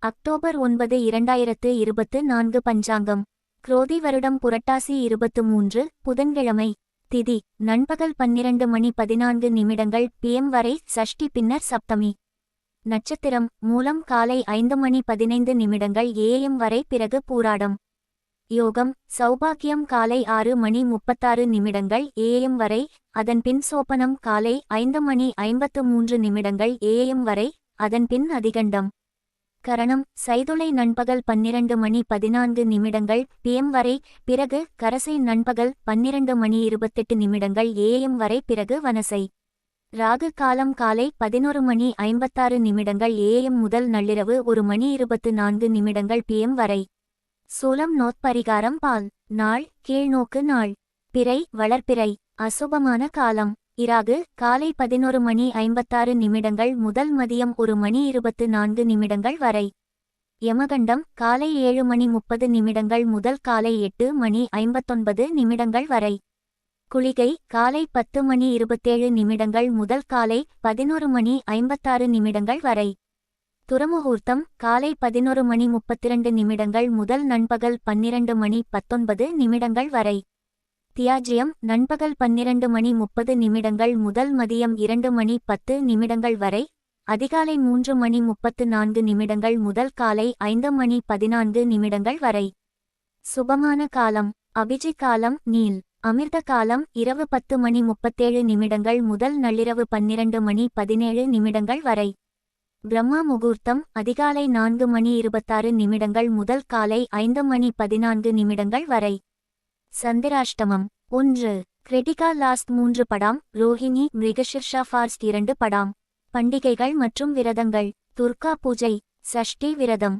October ஒன்பது இரண்டாயிரத்து இருபத்து நான்கு பஞ்சாங்கம். குரோதி வருடம் புரட்டாசி இருபத்து மூன்று புதன்கிழமை. திதி நண்பகல் பன்னிரண்டு மணி பதினான்கு நிமிடங்கள் பிஎம் வரை சஷ்டி பின்னர் சப்தமி. நட்சத்திரம் மூலம் காலை ஐந்து மணி பதினைந்து நிமிடங்கள் ஏஎம் வரை பிறகு பூராடம். யோகம் சௌபாக்கியம் காலை ஆறு மணி முப்பத்தாறு நிமிடங்கள் ஏஎம் வரை அதன்பின் சோபனம் காலை ஐந்து மணி ஐம்பத்து மூன்று நிமிடங்கள் ஏஎம் வரை அதன்பின் அதிகண்டம். கரணம் சைதுளை நண்பகல் பன்னிரண்டு மணி பதினான்கு நிமிடங்கள் பிஎம் வரை பிறகு கரசை நண்பகல் பன்னிரண்டு மணி இருபத்தெட்டு நிமிடங்கள் ஏஎம் வரை பிறகு வனசை. ராகு காலம் காலை பதினொரு மணி ஐம்பத்தாறு நிமிடங்கள் ஏஎம் முதல் நள்ளிரவு ஒரு மணி இருபத்து நான்கு நிமிடங்கள் பிஎம் வரை. சூலம் நோத்பரிகாரம் பால். நாள் கீழ்நோக்கு நாள். பிறை வளர்ப்பிறை அசுபமான காலம். இராகு காலை பதினொரு மணி ஐம்பத்தாறு நிமிடங்கள் முதல் மதியம் ஒரு மணி இருபத்து நான்கு நிமிடங்கள் வரை. யமகண்டம் காலை ஏழு மணி முப்பது நிமிடங்கள் முதல் காலை எட்டு மணி ஐம்பத்தொன்பது நிமிடங்கள் வரை. குளிகை காலை பத்து மணி இருபத்தேழு நிமிடங்கள் முதல் காலை பதினோரு மணி ஐம்பத்தாறு நிமிடங்கள் வரை. துறமுகூர்த்தம் காலை பதினொரு மணி முப்பத்திரண்டு நிமிடங்கள் முதல் நண்பகல் பன்னிரண்டு மணி பத்தொன்பது நிமிடங்கள் வரை. தியாஜ்யம் நண்பகல் பன்னிரண்டு மணி முப்பது நிமிடங்கள் முதல் மதியம் இரண்டு மணி பத்து நிமிடங்கள் வரை அதிகாலை மூன்று மணி முப்பத்து நான்கு நிமிடங்கள் முதல் காலை ஐந்து மணி பதினான்கு நிமிடங்கள் வரை. சுபமான காலம் அபிஜி காலம் நீல் அமிர்த காலம் இரவு பத்து மணி முப்பத்தேழு நிமிடங்கள் முதல் நள்ளிரவு பன்னிரண்டு மணி பதினேழு நிமிடங்கள் வரை. பிரம்மா முகூர்த்தம் அதிகாலை நான்கு மணி இருபத்தாறு நிமிடங்கள் முதல் காலை ஐந்து மணி பதினான்கு நிமிடங்கள் வரை. சந்திராஷ்டமம். ஒன்று. கிரிட்டிகா லாஸ்ட் மூன்று படாம். ரோஹிணி மிருகஷிர்ஷா ஃபார்ஸ்ட் இரண்டு படாம். பண்டிகைகள் மற்றும் விரதங்கள். துர்கா பூஜை. சஷ்டி விரதம்.